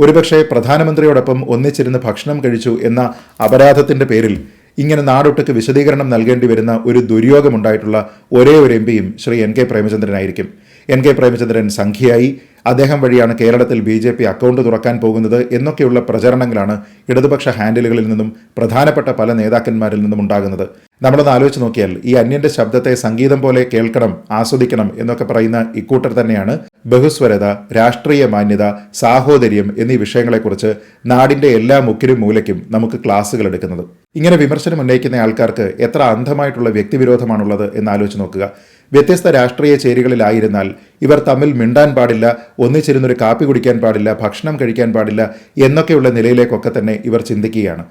ഒരുപക്ഷെ പ്രധാനമന്ത്രിയോടൊപ്പം ഒന്നിച്ചിരുന്ന് ഭക്ഷണം കഴിച്ചു എന്ന അപരാധത്തിന്റെ പേരിൽ ഇങ്ങനെ നാടൊട്ടുക്ക് വിശദീകരണം നൽകേണ്ടി വരുന്ന ഒരു ദുര്യോഗമുണ്ടായിട്ടുള്ള ഒരേ ഒരു എം പിയും ശ്രീ എൻ കെ പ്രേമചന്ദ്രനായിരിക്കും. എൻ കെ പ്രേമചന്ദ്രൻ സംഖ്യയായി അദ്ദേഹം വഴിയാണ് കേരളത്തിൽ ബി ജെ പി അക്കൗണ്ട് തുറക്കാൻ പോകുന്നത് എന്നൊക്കെയുള്ള പ്രചരണങ്ങളാണ് ഇടതുപക്ഷ ഹാൻഡിലുകളിൽ നിന്നും പ്രധാനപ്പെട്ട പല നേതാക്കന്മാരിൽ നിന്നും ഉണ്ടാകുന്നത്. നമ്മളൊന്ന് ആലോചിച്ച് നോക്കിയാൽ ഈ അന്യന്റെ ശബ്ദത്തെ സംഗീതം പോലെ കേൾക്കണം ആസ്വദിക്കണം എന്നൊക്കെ പറയുന്ന ഇക്കൂട്ടർ തന്നെയാണ് ബഹുസ്വരത രാഷ്ട്രീയ മാന്യത സാഹോദര്യം എന്നീ വിഷയങ്ങളെക്കുറിച്ച് നാടിന്റെ എല്ലാ മുക്കിലും മൂലയ്ക്കും നമുക്ക് ക്ലാസ്സുകൾ എടുക്കുന്നത്. ഇങ്ങനെ വിമർശനം ഉന്നയിക്കുന്ന ആൾക്കാർക്ക് എത്ര അന്ധമായിട്ടുള്ള വ്യക്തിവിരോധമാണുള്ളത് എന്ന് ആലോചിച്ച് നോക്കുക. വ്യത്യസ്ത രാഷ്ട്രീയ ചേരികളിലായിരുന്നാൽ ഇവർ തമ്മിൽ മിണ്ടാൻ പാടില്ല ഒന്നിച്ചിരുന്നൊരു കാപ്പി കുടിക്കാൻ പാടില്ല ഭക്ഷണം കഴിക്കാൻ പാടില്ല എന്നൊക്കെയുള്ള നിലയിലേക്കൊക്കെ തന്നെ ഇവർ ചിന്തിക്കുകയാണ്.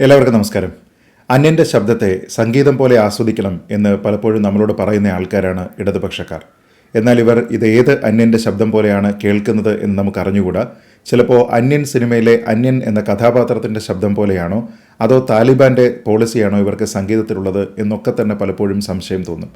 എല്ലാവർക്കും നമസ്കാരം. അന്യന്റെ ശബ്ദത്തെ സംഗീതം പോലെ ആസ്വദിക്കണം എന്ന് പലപ്പോഴും നമ്മളോട് പറയുന്ന ആൾക്കാരാണ് ഇടതുപക്ഷക്കാർ. എന്നാൽ ഇവർ ഇത് ഏത് അന്യന്റെ ശബ്ദം പോലെയാണ് കേൾക്കുന്നത് എന്ന് നമുക്ക് അറിഞ്ഞുകൂടാ ചിലപ്പോൾ അന്യൻ സിനിമയിലെ അന്യൻ എന്ന കഥാപാത്രത്തിന്റെ ശബ്ദം പോലെയാണോ അതോ താലിബാന്റെ പോളിസിയാണോ ഇവർക്ക് സംഗീതത്തിലുള്ളത് എന്നൊക്കെ തന്നെ പലപ്പോഴും സംശയം തോന്നും.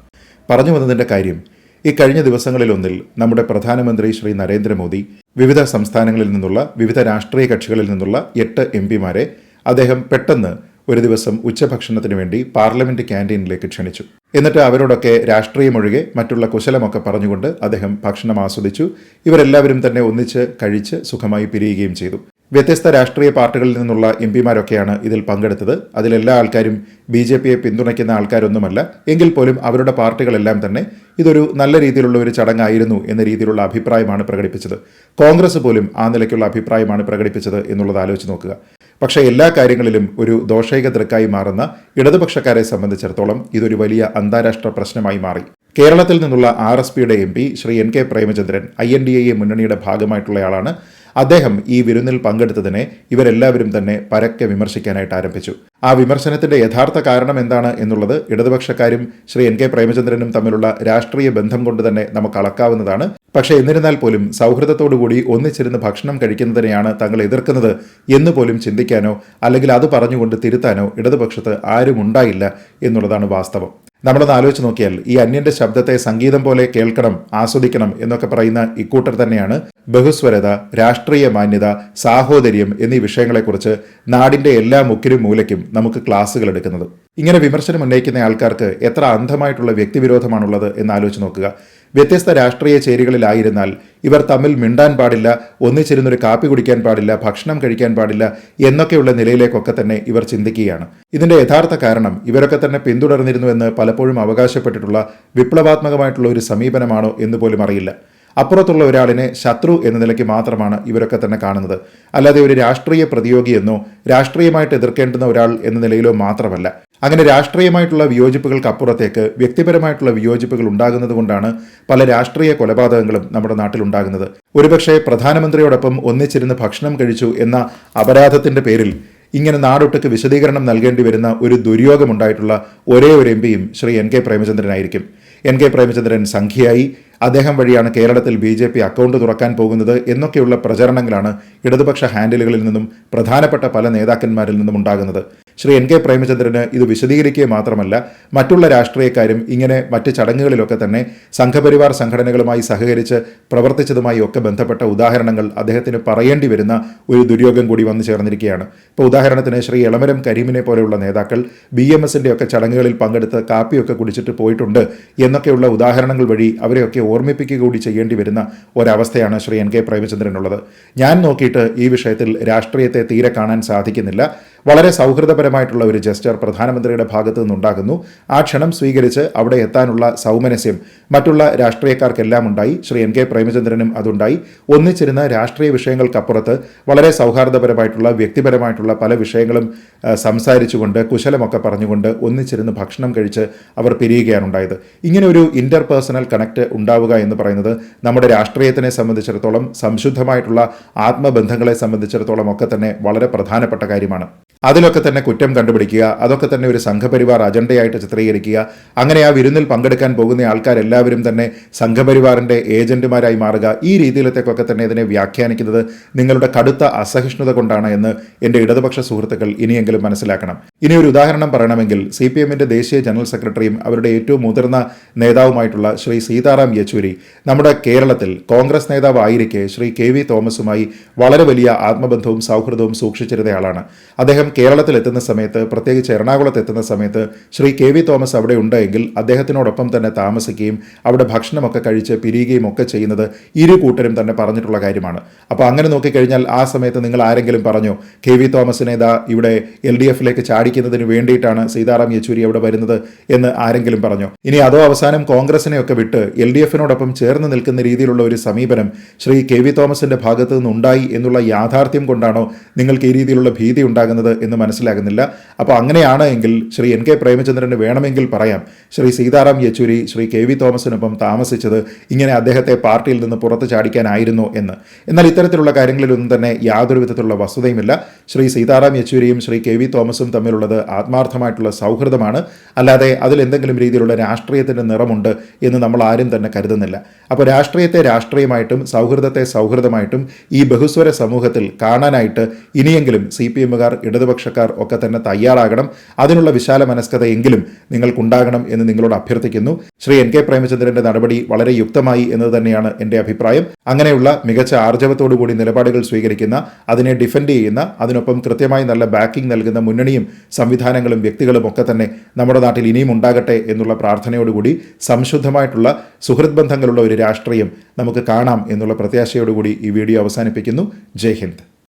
പറഞ്ഞു വന്നതിന്റെ കാര്യം ഈ കഴിഞ്ഞ ദിവസങ്ങളിലൊന്നിൽ നമ്മുടെ പ്രധാനമന്ത്രി ശ്രീ നരേന്ദ്രമോദി വിവിധ സംസ്ഥാനങ്ങളിൽ നിന്നുള്ള വിവിധ രാഷ്ട്രീയ കക്ഷികളിൽ നിന്നുള്ള എട്ട് എം പിമാരെ അദ്ദേഹം പെട്ടെന്ന് ഒരു ദിവസം ഉച്ചഭക്ഷണത്തിന് വേണ്ടി പാർലമെന്റ് ക്യാന്റീനിലേക്ക് ക്ഷണിച്ചു. എന്നിട്ട് അവരോടൊക്കെ രാഷ്ട്രീയമൊഴികെ മറ്റുള്ള കുശലമൊക്കെ പറഞ്ഞുകൊണ്ട് അദ്ദേഹം ഭക്ഷണം ആസ്വദിച്ചു. ഇവരെല്ലാവരും തന്നെ ഒന്നിച്ച് കഴിച്ച് സുഖമായി പിരിയുകയും ചെയ്തു. വ്യത്യസ്ത രാഷ്ട്രീയ പാർട്ടികളിൽ നിന്നുള്ള എം പിമാരൊക്കെയാണ് ഇതിൽ പങ്കെടുത്തത്. അതിലെല്ലാ ആൾക്കാരും ബി ജെ പിയെ പിന്തുണയ്ക്കുന്ന ആൾക്കാരൊന്നുമല്ല. എങ്കിൽ പോലും അവരുടെ പാർട്ടികളെല്ലാം തന്നെ ഇതൊരു നല്ല രീതിയിലുള്ള ഒരു ചടങ്ങായിരുന്നു എന്ന രീതിയിലുള്ള അഭിപ്രായമാണ് പ്രകടിപ്പിച്ചത്. കോൺഗ്രസ് പോലും ആ നിലയ്ക്കുള്ള അഭിപ്രായമാണ് പ്രകടിപ്പിച്ചത് എന്നുള്ളത് ആലോചിച്ച് നോക്കുക. പക്ഷേ എല്ലാ കാര്യങ്ങളിലും ഒരു ദോഷൈക ദൃക്കായി മാറുന്ന ഇടതുപക്ഷക്കാരെ സംബന്ധിച്ചിടത്തോളം ഇതൊരു വലിയ അന്താരാഷ്ട്ര പ്രശ്നമായി മാറി. കേരളത്തിൽ നിന്നുള്ള ആർ എസ് പിയുടെ M P Shri N K Premachandran I N D A മുന്നണിയുടെ ഭാഗമായിട്ടുള്ളയാളാണ്. അദ്ദേഹം ഈ വിരുന്നിൽ പങ്കെടുത്തതിനെ ഇവരെല്ലാവരും തന്നെ പരക്കെ വിമർശിക്കാനായിട്ട് ആരംഭിച്ചു. ആ വിമർശനത്തിന്റെ യഥാർത്ഥ കാരണം എന്താണ് എന്നുള്ളത് ഇടതുപക്ഷക്കാരും ശ്രീ എൻ കെ പ്രേമചന്ദ്രനും തമ്മിലുള്ള രാഷ്ട്രീയ ബന്ധം കൊണ്ട് തന്നെ നമുക്ക് അളക്കാവുന്നതാണ്. പക്ഷേ എന്നിരുന്നാൽ പോലും സൗഹൃദത്തോടുകൂടി ഒന്നിച്ചിരുന്ന് ഭക്ഷണം കഴിക്കുന്നതിനെയാണ് തങ്ങൾ എതിർക്കുന്നത് എന്ന് പോലും ചിന്തിക്കാനോ അല്ലെങ്കിൽ അത് പറഞ്ഞുകൊണ്ട് തിരുത്താനോ ഇടതുപക്ഷത്ത് ആരും ഉണ്ടായില്ല എന്നുള്ളതാണ് വാസ്തവം. നമ്മളൊന്ന് ആലോചിച്ച് നോക്കിയാൽ ഈ അന്യന്റെ ശബ്ദത്തെ സംഗീതം പോലെ കേൾക്കണം ആസ്വദിക്കണം എന്നൊക്കെ പറയുന്ന ഇക്കൂട്ടർ തന്നെയാണ് ബഹുസ്വരത രാഷ്ട്രീയ മാന്യത സാഹോദര്യം എന്നീ വിഷയങ്ങളെക്കുറിച്ച് നാടിന്റെ എല്ലാ മുക്കിലും മൂലയ്ക്കും നമുക്ക് ക്ലാസ്സുകൾ എടുക്കുന്നത്. ഇങ്ങനെ വിമർശനം ഉന്നയിക്കുന്ന ആൾക്കാർക്ക് എത്ര അന്ധമായിട്ടുള്ള വ്യക്തിവിരോധമാണുള്ളത് എന്ന് ആലോചിച്ച് നോക്കുക. വ്യത്യസ്ത രാഷ്ട്രീയ ചേരികളിലായിരുന്നാൽ ഇവർ തമ്മിൽ മിണ്ടാൻ പാടില്ല ഒന്നിച്ചിരുന്നൊരു കാപ്പി കുടിക്കാൻ പാടില്ല ഭക്ഷണം കഴിക്കാൻ പാടില്ല എന്നൊക്കെയുള്ള നിലയിലേക്കൊക്കെ തന്നെ ഇവർ ചിന്തിക്കുകയാണ്. ഇതിന്റെ യഥാർത്ഥ കാരണം ഇവരൊക്കെ തന്നെ പിന്തുടർന്നിരുന്നുവെന്ന് പലപ്പോഴും അവകാശപ്പെട്ടിട്ടുള്ള വിപ്ലവാത്മകമായിട്ടുള്ള ഒരു സമീപനമാണോ എന്ന് പോലും അറിയില്ല. അപ്പുറത്തുള്ള ഒരാളിനെ ശത്രു എന്ന നിലയ്ക്ക് മാത്രമാണ് ഇവരൊക്കെ തന്നെ കാണുന്നത്. അല്ലാതെ ഒരു രാഷ്ട്രീയ പ്രതിയോഗിയെന്നോ രാഷ്ട്രീയമായിട്ട് എതിർക്കേണ്ടുന്ന ഒരാൾ എന്ന നിലയിലോ മാത്രമല്ല. അങ്ങനെ രാഷ്ട്രീയമായിട്ടുള്ള വിയോജിപ്പുകൾക്ക് അപ്പുറത്തേക്ക് വ്യക്തിപരമായിട്ടുള്ള വിയോജിപ്പുകൾ ഉണ്ടാകുന്നത് കൊണ്ടാണ് പല രാഷ്ട്രീയ കൊലപാതകങ്ങളും നമ്മുടെ നാട്ടിൽ ഉണ്ടാകുന്നത് ഒരുപക്ഷെ പ്രധാനമന്ത്രിയോടൊപ്പം ഒന്നിച്ചിരുന്ന് ഭക്ഷണം കഴിച്ചു എന്ന അപരാധത്തിന്റെ പേരിൽ ഇങ്ങനെ നാടൊട്ടുക്ക് വിശദീകരണം നൽകേണ്ടി വരുന്ന ഒരു ദുര്യോഗമുണ്ടായിട്ടുള്ള ഒരേ ഒരു എം പിയും ശ്രീ എൻ കെ പ്രേമചന്ദ്രനായിരിക്കും. എൻ കെ പ്രേമചന്ദ്രൻ സംഖ്യയായി. അദ്ദേഹം വഴിയാണ് കേരളത്തിൽ ബി ജെ പി അക്കൗണ്ട് തുറക്കാൻ പോകുന്നത് എന്നൊക്കെയുള്ള പ്രചരണങ്ങളാണ് ഇടതുപക്ഷ ഹാൻഡിലുകളിൽ നിന്നും പ്രധാനപ്പെട്ട പല നേതാക്കന്മാരിൽ നിന്നും ഉണ്ടാകുന്നത്. ശ്രീ എൻ കെ പ്രേമചന്ദ്രന് ഇത് വിശദീകരിക്കുക മാത്രമല്ല മറ്റുള്ള രാഷ്ട്രീയക്കാരും ഇങ്ങനെ മറ്റ് ചടങ്ങുകളിലൊക്കെ തന്നെ സംഘപരിവാർ സംഘടനകളുമായി സഹകരിച്ച് പ്രവർത്തിച്ചതുമായി ഒക്കെ ബന്ധപ്പെട്ട ഉദാഹരണങ്ങൾ അദ്ദേഹത്തിന് പറയേണ്ടി വരുന്ന ഒരു ദുര്യോഗം കൂടി വന്നു ചേർന്നിരിക്കുകയാണ്. ഇപ്പോൾ ഉദാഹരണത്തിന് ശ്രീ എളമരം കരീമിനെ പോലെയുള്ള നേതാക്കൾ ബി എം എസിന്റെ ഒക്കെ ചടങ്ങുകളിൽ പങ്കെടുത്ത് കാപ്പിയൊക്കെ കുടിച്ചിട്ട് പോയിട്ടുണ്ട് എന്നൊക്കെയുള്ള ഉദാഹരണങ്ങൾ വഴി അവരെയൊക്കെ ഓർമ്മിപ്പിക്കുക കൂടി ചെയ്യേണ്ടി വരുന്ന ഒരവസ്ഥയാണ് ശ്രീ എൻ കെ പ്രേമചന്ദ്രനുള്ളത്. ഞാൻ നോക്കിയിട്ട് ഈ വിഷയത്തിൽ രാഷ്ട്രീയത്തെ തീരെ കാണാൻ സാധിക്കുന്നില്ല. വളരെ സൗഹൃദപരമായിട്ടുള്ള ഒരു ജസ്റ്റർ പ്രധാനമന്ത്രിയുടെ ഭാഗത്തു നിന്നുണ്ടാകുന്നു. ആ ക്ഷണം സ്വീകരിച്ച് അവിടെ എത്താനുള്ള സൗമനസ്യം മറ്റുള്ള രാഷ്ട്രീയക്കാർക്കെല്ലാം ഉണ്ടായി. ശ്രീ എൻ കെ പ്രേമചന്ദ്രനും അതുണ്ടായി. ഒന്നിച്ചിരുന്ന രാഷ്ട്രീയ വിഷയങ്ങൾക്കപ്പുറത്ത് വളരെ സൗഹാർദ്ദപരമായിട്ടുള്ള വ്യക്തിപരമായിട്ടുള്ള പല വിഷയങ്ങളും സംസാരിച്ചുകൊണ്ട് കുശലമൊക്കെ പറഞ്ഞുകൊണ്ട് ഒന്നിച്ചിരുന്ന് ഭക്ഷണം കഴിച്ച് അവർ പിരിയുകയാണ് ഉണ്ടായത്. ഇങ്ങനെ ഒരു ഇന്റർ പേഴ്സണൽ കണക്ട് ഉണ്ടാവുക എന്ന് പറയുന്നത് നമ്മുടെ രാഷ്ട്രീയത്തിനെ സംബന്ധിച്ചിടത്തോളം സംശുദ്ധമായിട്ടുള്ള ആത്മബന്ധങ്ങളെ സംബന്ധിച്ചിടത്തോളം ഒക്കെ തന്നെ വളരെ പ്രധാനപ്പെട്ട കാര്യമാണ്. അതിലൊക്കെ തന്നെ കുറ്റം കണ്ടുപിടിക്കുക അതൊക്കെ തന്നെ ഒരു സംഘപരിവാർ അജണ്ടയായിട്ട് ചിത്രീകരിക്കുക. അങ്ങനെ ആ വിരുന്നിൽ പങ്കെടുക്കാൻ പോകുന്ന ആൾക്കാരെല്ലാവരും തന്നെ സംഘപരിവാറിന്റെ ഏജന്റുമാരായി മാറുക. ഈ രീതിയിലത്തേക്കൊക്കെ തന്നെ ഇതിനെ വ്യാഖ്യാനിക്കുന്നത് നിങ്ങളുടെ കടുത്ത അസഹിഷ്ണുത കൊണ്ടാണ് എന്ന് എന്റെ ഇടതുപക്ഷ സുഹൃത്തുക്കൾ ഇനിയെങ്കിലും മനസ്സിലാക്കണം. ഇനി ഒരു ഉദാഹരണം പറയണമെങ്കിൽ സി പി എമ്മിന്റെ ദേശീയ ജനറൽ സെക്രട്ടറിയും അവരുടെ ഏറ്റവും മുതിർന്ന നേതാവുമായിട്ടുള്ള ശ്രീ സീതാറാം യെച്ചൂരി നമ്മുടെ കേരളത്തിൽ കോൺഗ്രസ് നേതാവ് ആയിരിക്കെ ശ്രീ കെ വി തോമസുമായി വളരെ വലിയ ആത്മബന്ധവും സൗഹൃദവും സൂക്ഷിച്ചിരുന്നയാളാണ്. അദ്ദേഹം കേരളത്തിൽ എത്തുന്ന സമയത്ത് പ്രത്യേകിച്ച് എറണാകുളത്ത് എത്തുന്ന സമയത്ത് ശ്രീ കെ വി തോമസ് അവിടെ ഉണ്ടെങ്കിൽ അദ്ദേഹത്തിനോടൊപ്പം തന്നെ താമസിക്കുകയും അവിടെ ഭക്ഷണമൊക്കെ കഴിച്ച് പിരിയുകയും ഒക്കെ ചെയ്യുന്നത് ഇരു കൂട്ടരും തന്നെ പറഞ്ഞിട്ടുള്ള കാര്യമാണ്. അപ്പോൾ അങ്ങനെ നോക്കിക്കഴിഞ്ഞാൽ ആ സമയത്ത് നിങ്ങൾ ആരെങ്കിലും പറഞ്ഞു കെ വി തോമസിനെ ഇതാ ഇവിടെ എൽ ഡി എഫിലേക്ക് ചാടിക്കുന്നതിന് വേണ്ടിയിട്ടാണ് സീതാറാം യെച്ചൂരി അവിടെ വരുന്നത് എന്ന് ആരെങ്കിലും പറഞ്ഞു. ഇനി അതോ അവസാനം കോൺഗ്രസിനെയൊക്കെ വിട്ട് എൽ ഡി എഫിനോടൊപ്പം ചേർന്ന് നിൽക്കുന്ന രീതിയിലുള്ള ഒരു സമീപനം ശ്രീ കെ വി തോമസിന്റെ ഭാഗത്തു നിന്നുണ്ടായി എന്നുള്ള യാഥാർത്ഥ്യം കൊണ്ടാണോ നിങ്ങൾക്ക് ഈ രീതിയിലുള്ള ഭീതി ഉണ്ടാകുന്നത് എന്ന് മനസ്സിലാകുന്നില്ല. അപ്പോൾ അങ്ങനെയാണ് എങ്കിൽ ശ്രീ എൻ കെ പ്രേമചന്ദ്രന് വേണമെങ്കിൽ പറയാം. ശ്രീ സീതാറാം യെച്ചൂരി ശ്രീ കെ വി തോമസിനൊപ്പം താമസിച്ചത് ഇങ്ങനെ അദ്ദേഹത്തെ പാർട്ടിയിൽ നിന്ന് പുറത്ത് ചാടിക്കാനായിരുന്നു എന്ന്. എന്നാൽ ഇത്തരത്തിലുള്ള കാര്യങ്ങളിലൊന്നും തന്നെ യാതൊരു വിധത്തിലുള്ള വസ്തുതയുമില്ല. ശ്രീ സീതാറാം യെച്ചൂരിയും ശ്രീ കെ വി തോമസും തമ്മിലുള്ളത് ആത്മാർത്ഥമായിട്ടുള്ള സൗഹൃദമാണ്. അല്ലാതെ അതിൽ എന്തെങ്കിലും രീതിയിലുള്ള രാഷ്ട്രീയത്തിന്റെ നിറമുണ്ട് എന്ന് നമ്മൾ ആരും തന്നെ കരുതുന്നില്ല. അപ്പോൾ രാഷ്ട്രീയത്തെ രാഷ്ട്രീയമായിട്ടും സൗഹൃദത്തെ സൗഹൃദമായിട്ടും ഈ ബഹുസ്വര സമൂഹത്തിൽ കാണാനായിട്ട് ഇനിയെങ്കിലും സി പി എമ്മുകാർ ഇടതുപക്ഷക്കാർ ഒക്കെ തന്നെ തയ്യാറാകണം. അതിനുള്ള വിശാല മനസ്കതയെങ്കിലും നിങ്ങൾക്കുണ്ടാകണം എന്ന് നിങ്ങളോട് അഭ്യർത്ഥിക്കുന്നു. ശ്രീ എൻ കെ പ്രേമചന്ദ്രന്റെ നടപടി വളരെ യുക്തമായി എന്നത് തന്നെയാണ് എന്റെ അഭിപ്രായം. അങ്ങനെയുള്ള മികച്ച ആർജവത്തോടുകൂടി നിലപാടുകൾ സ്വീകരിക്കുന്ന അതിനെ ഡിഫെൻഡ് ചെയ്യുന്ന അതിനൊപ്പം കൃത്യമായി നല്ല ബാക്കിംഗ് നൽകുന്ന മുന്നണിയും സംവിധാനങ്ങളും വ്യക്തികളും ഒക്കെ തന്നെ നമ്മുടെ നാട്ടിൽ ഇനിയും ഉണ്ടാകട്ടെ എന്നുള്ള പ്രാർത്ഥനയോടുകൂടി സംശുദ്ധമായിട്ടുള്ള സുഹൃത് ബന്ധങ്ങളുള്ള ഒരു രാഷ്ട്രീയം നമുക്ക് കാണാം എന്നുള്ള പ്രത്യാശയോടുകൂടി ഈ വീഡിയോ അവസാനിപ്പിക്കുന്നു. ജയ് ഹിന്ദ്.